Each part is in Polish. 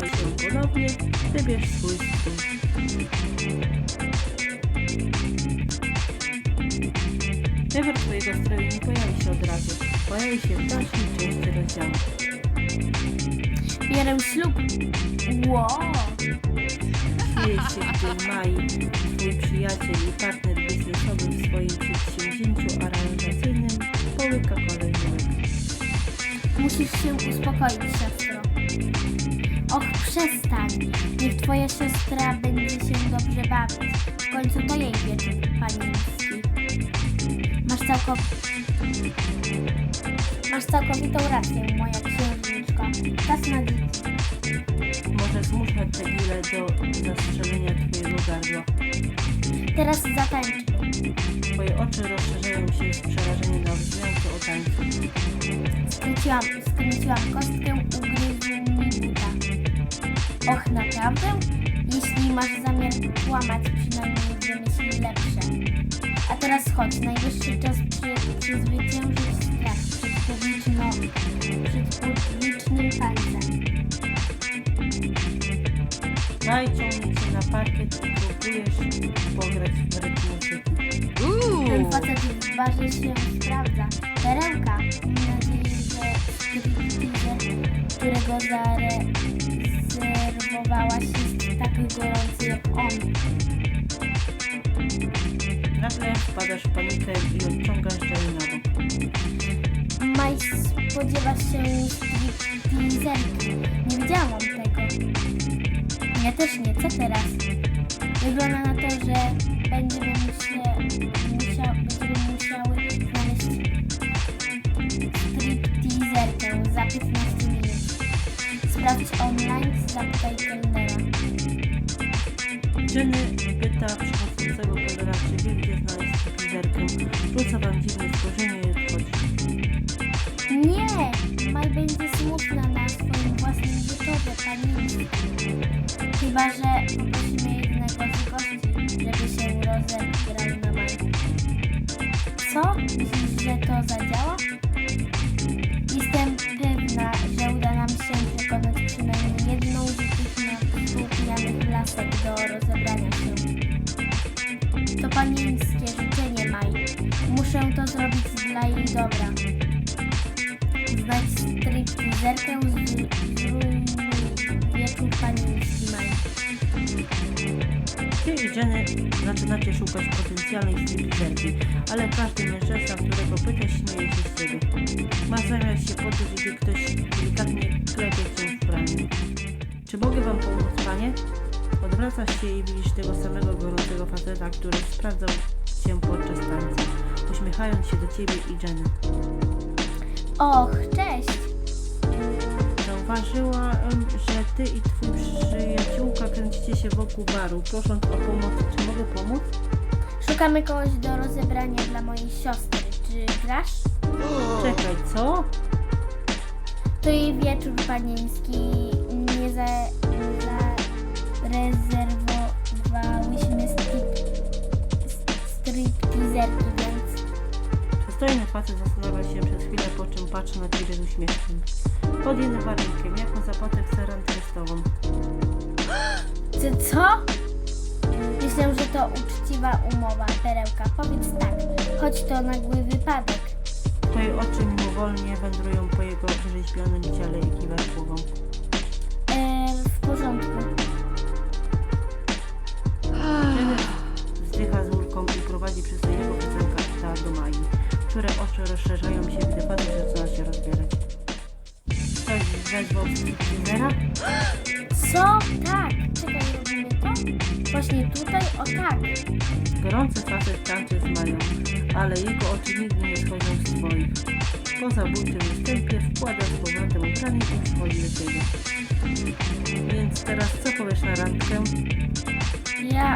Się ponownie. Wybierz swój stół. Wybór twojego stroju nie pojawi się od razu. Pojawi się w dalszej części rozdziału. Bierę ślub. Wow. Śmieje się, gdy Mai, twój przyjaciel i partner biznesowy w swoim przedsięwzięciu aranżacyjnym połyka kolejny. Musisz się uspokoić, siostro. Przestań. Niech twoja siostra będzie się dobrze bawić. W końcu to jej wieczór panieński. Masz. Masz całkowitą rację, moja księżniczko. Czas na dzieci. Może zmuszać Tegilę do zastrzelenia twojego gardła. Teraz zatańczmy. Twoje oczy rozszerzają się z przerażenia na wzmiankę o tańcu. Skręciłam, skręciłam kostkę, ugryzł mi buta. Och, naprawdę? Jeśli masz zamiar kłamać, przynajmniej wymyśl lepsze. A teraz chodź, najwyższy czas przy, przezwyciężyć strach przed, publiczno, przed publicznym tańcem. Maj ciągnie cię na parkiet i próbujesz pograć w rytm muzyki. Ten facet barze się sprawdza. Perełka, mam nadzieję, że stripteaser, którego zarezerwowałaś jest tak gorący jak on. Nagle wpadasz w panikę i odciągasz bok. Maj spodziewa się stripteaserki. Nie widziałam tego. Ja też nie. Co teraz? Wygląda na to, że będziemy musiały, Sprawdź online, zapytaj kelnera. Jenny pyta przychodzącego kelnera, czy wie, gdzie znaleźć stripteaserkę. Rzuca wam dziwne spojrzenie i odchodzi. Nie! Maj będzie smutna na swoim własnym wieczorze, pani. Chyba, że poprosimy jednego z gości, żeby się rozegrał na Maj. Co? Myślisz, że to zadziała? Dla jej dobra. Znajdź stripteaserkę z zrujnuj wieczór panieński Maj. Ty i Jenny zaczynacie szukać potencjalnej stripteaserki, ale każdy mężczyzna, którego pytasz, śmieje się z. Masz zamiar się podejść, gdy ktoś delikatnie klepie cię w ramię. Czy mogę wam pomóc, panie? Odwracasz się i widzisz tego samego gorącego faceta, który sprawdzał cię podczas tańca, uśmiechając się do ciebie i Jenny. Och, cześć! Zauważyłam, że ty i twój przyjaciółka kręcicie się wokół baru, prosząc o pomoc. Czy mogę pomóc? Szukamy kogoś do rozebrania dla mojej siostry. Czy grasz? Czekaj, co? To jej wieczór panieński. Nie za, zarezerwowałyśmy strip, stripteaserki, więc Przystojny facet zastanawia się przez chwilę, po czym patrzy na ciebie z uśmiechem. Pod jednym warunkiem, jaką zapłatę chce rentę testową. Ty co? Myślę, że to uczciwa umowa, perełka. Powiedz tak, choć to nagły wypadek. Twoje oczy mimowolnie wędrują po jego wyrzeźbionym ciele i kiwasz głową. E, w porządku. Rozszerzają się, gdy facet zaczyna się rozbierać. Ktoś wezwał stripteasera? Co? Tak. Czekaj, robimy to? Właśnie tutaj? O tak. Gorący facet tańczy z Mają, ale jego oczy nigdy nie schodzą z twoich. Po zabójczym występie wkłada z powrotem ubranie i przychodzi do ciebie. Więc teraz co powiesz na randkę? Ja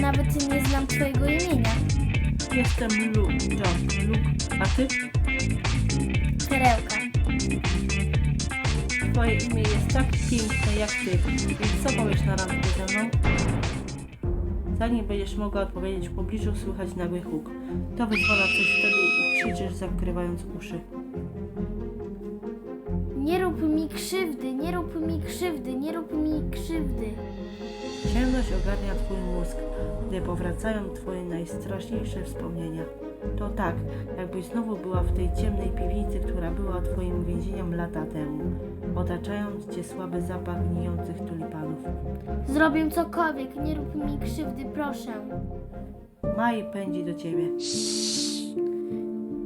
nawet nie znam twojego imienia. Jestem Luke, John, Luke, a ty? Perełka. Twoje imię jest tak piękne jak ty, więc co powiesz na randkę ze mną? Zanim będziesz mogła odpowiedzieć w pobliżu, słychać nagły huk. To wyzwala coś w tobie i krzyczysz, zakrywając uszy. Nie rób mi krzywdy, nie rób mi krzywdy, nie rób mi krzywdy. Ciemność ogarnia twój mózg, gdy powracają twoje najstraszniejsze wspomnienia. To tak, jakbyś znowu była w tej ciemnej piwnicy, która była twoim więzieniem lata temu, otaczając cię słaby zapach gnijących tulipanów. Zrobię cokolwiek, nie rób mi krzywdy, proszę. Maj pędzi do ciebie.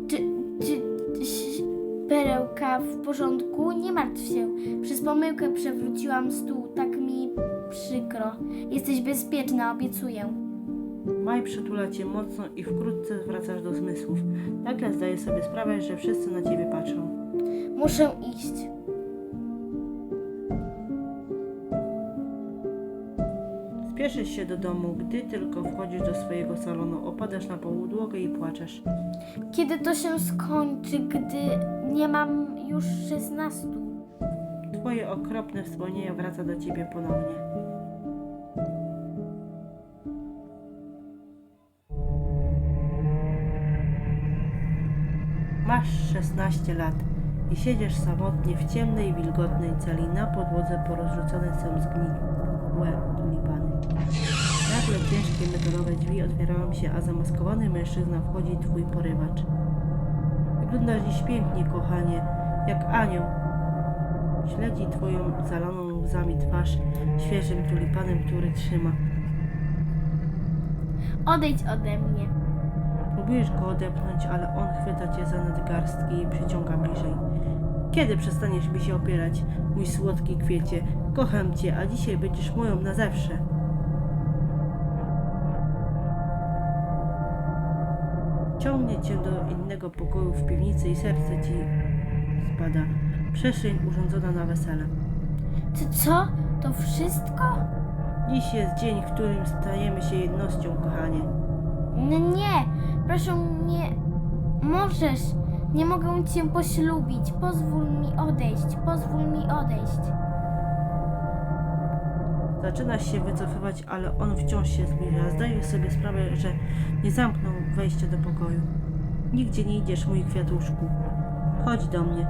Czy, czy, ś- perełka w porządku? Nie martw się. Przez pomyłkę przewróciłam stół, tak mi przykro. Jesteś bezpieczna, obiecuję. Maj przytula cię mocno i wkrótce wracasz do zmysłów. Nagle zdaje sobie sprawę, że wszyscy na ciebie patrzą. Muszę iść. Spieszysz się do domu, gdy tylko wchodzisz do swojego salonu, opadasz na podłogę i płaczesz. Kiedy to się skończy, gdy nie mam już szesnastu? Twoje okropne wspomnienie wraca do ciebie ponownie. Masz 16 lat i siedzisz samotnie w ciemnej, wilgotnej celi. Na podłodze porozrzucone są zgniłe tulipany. Nagle ciężkie metalowe drzwi otwierają się, a zamaskowany mężczyzna wchodzi twój porywacz. Wyglądasz dziś pięknie, kochanie, jak anioł. Śledzi twoją zalaną łzami twarz świeżym tulipanem, który trzyma. Odejdź ode mnie. Próbujesz go odepchnąć, ale on chwyta cię za nadgarstki i przyciąga bliżej. Kiedy przestaniesz mi się opierać, mój słodki kwiecie? Kocham cię, a dzisiaj będziesz moją na zawsze. Ciągnie cię do innego pokoju w piwnicy i serce ci spada. Przestrzeń urządzona na wesele. Ty co? To wszystko? Dziś jest dzień, w którym stajemy się jednością, kochanie. N- nie, proszę nie. Możesz. Nie mogę cię poślubić. Pozwól mi odejść. Pozwól mi odejść. Zaczynasz się wycofywać, ale on wciąż się zbliża. Zdaje sobie sprawę, że nie zamknął wejścia do pokoju. Nigdzie nie idziesz, mój kwiatuszku. Chodź do mnie.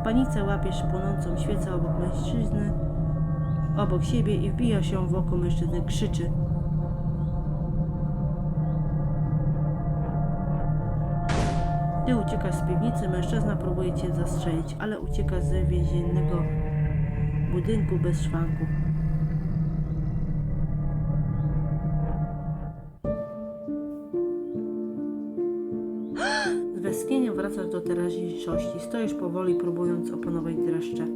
W panice łapiesz płonącą świecę obok mężczyzny, obok siebie i wbija się w oko mężczyzny. Krzyczy. Ty uciekasz z piwnicy, mężczyzna próbuje cię zastrzelić, ale ucieka z więziennego budynku bez szwanku. Z westchnieniem wracasz do teraźniejszości. Stoisz powoli, próbując opanować dreszcze.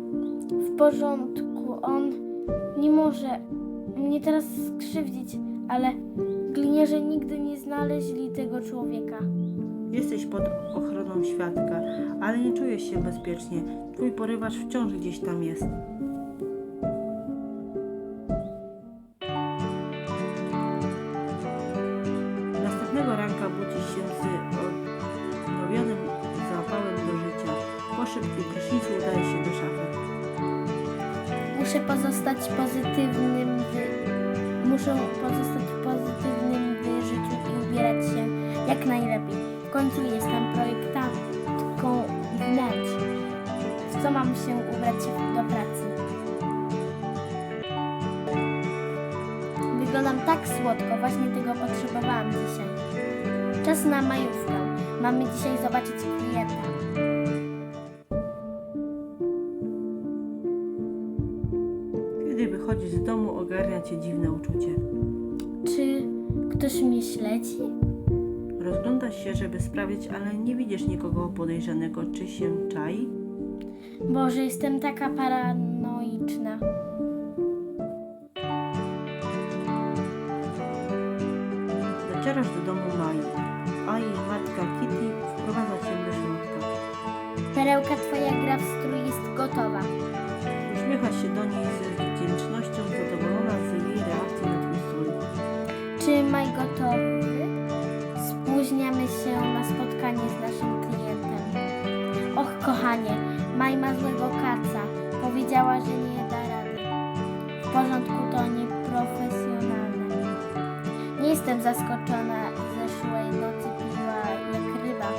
W porządku, on nie może mnie teraz skrzywdzić, ale gliniarze nigdy nie znaleźli tego człowieka. Jesteś pod ochroną świadka, ale nie czujesz się bezpiecznie. Twój porywacz wciąż gdzieś tam jest. Następnego ranka budzisz się z odnowionym zapałem do życia. Po szybkim prysznicu udaje się do szafy. Muszę pozostać pozytywnym. Muszę pozostać pozytywnym w życiu i ubierać się jak najlepiej. Końcu jestem projektantką wnętrz. W co mam się ubrać do pracy? Wyglądam tak słodko, właśnie tego potrzebowałam dzisiaj. Czas na majówkę. Mamy dzisiaj zobaczyć klienta. Kiedy wychodzisz z domu, ogarnia cię dziwne uczucie. Czy ktoś mnie śledzi? Rozglądasz się, żeby sprawdzić, ale nie widzisz nikogo podejrzanego, czy się czai. Boże, jestem taka paranoiczna. Docierasz do domu Mai, a jej matka Kitty wprowadza cię do środka. Perełka, twoja gra w strój jest gotowa. Uśmiecha się do niej ze wdzięcznością, zadowolona z jej reakcji na twój strój. Czy maj gotowy? umówimy się na spotkanie z naszym klientem. Och, kochanie, Maj ma złego kaca. Powiedziała, że nie da rady. W porządku to nieprofesjonalne. Nie jestem zaskoczona. Zeszłej nocy piła jak ryba.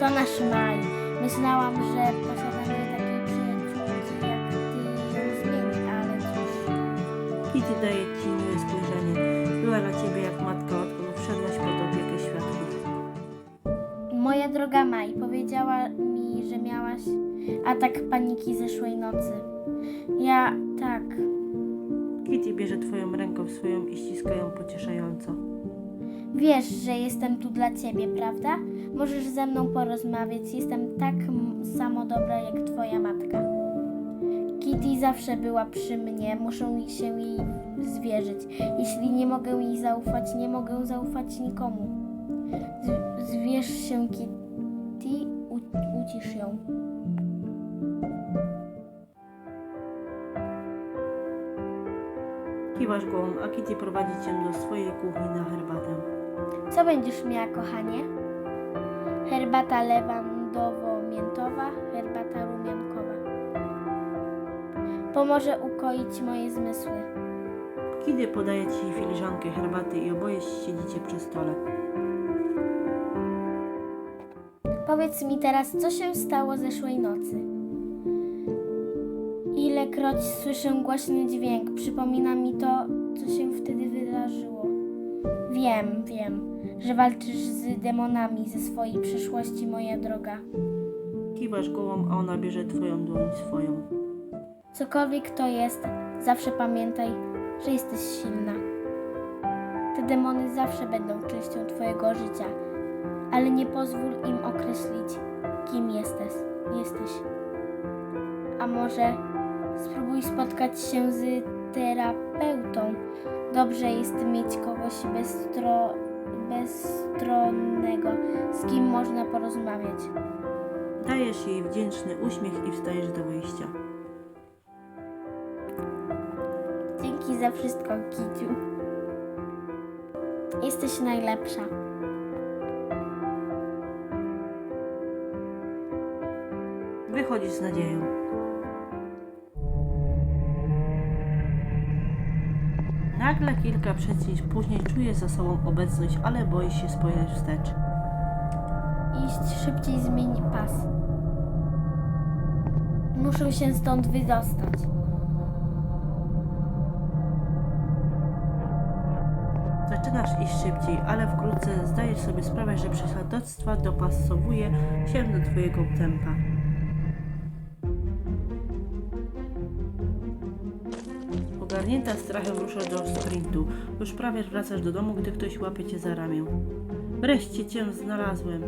To nasz Maj. Myślałam, że posiadanie takiej przyjaciółki jak ty ją zmieni, ale cóż. Kitty daje ci miłe spojrzenie. Była dla ciebie jak matka. Droga Maj powiedziała mi, że miałaś atak paniki zeszłej nocy. Ja tak. Kitty bierze twoją rękę w swoją i ściska ją pocieszająco. Wiesz, że jestem tu dla ciebie, prawda? Możesz ze mną porozmawiać. Jestem tak samo dobra jak twoja matka. Kitty zawsze była przy mnie. Muszę się jej zwierzyć. Jeśli nie mogę jej zaufać, nie mogę zaufać nikomu. Z- zwierz się Kitty, ucisz ją. Kiwasz głową, a Kitty prowadzi cię do swojej kuchni na herbatę. Co będziesz miała, kochanie? Herbata lewandowo-miętowa, herbata rumiankowa. Pomoże ukoić moje zmysły. Kitty podaje ci filiżankę herbaty i oboje siedzicie przy stole. Powiedz mi teraz, co się stało zeszłej nocy? Ilekroć słyszę głośny dźwięk, przypomina mi to, co się wtedy wydarzyło. Wiem, wiem, że walczysz z demonami ze swojej przeszłości, moja droga. Kiwasz głową, a ona bierze twoją dłoń swoją. Cokolwiek to jest, zawsze pamiętaj, że jesteś silna. Te demony zawsze będą częścią Twojego życia, ale nie pozwól im określić, kim jesteś. jesteś. A może spróbuj spotkać się z terapeutą. Dobrze jest mieć kogoś bezstro, bezstronnego, z kim można porozmawiać. Dajesz jej wdzięczny uśmiech i wstajesz do wyjścia. Dzięki za wszystko, Kiciu. Jesteś najlepsza. Wychodzisz z nadzieją. Nagle kilka przecięć później czujesz za sobą obecność, ale boisz się spojrzeć wstecz. Iść szybciej zmień pas. Muszę się stąd wydostać. Zaczynasz iść szybciej, ale wkrótce zdajesz sobie sprawę, że prześladowstwa dopasowuje się do twojego tempa. Ogarnięta strachem ruszasz do sprintu. Już prawie wracasz do domu, gdy ktoś łapie cię za ramię. Wreszcie cię znalazłem.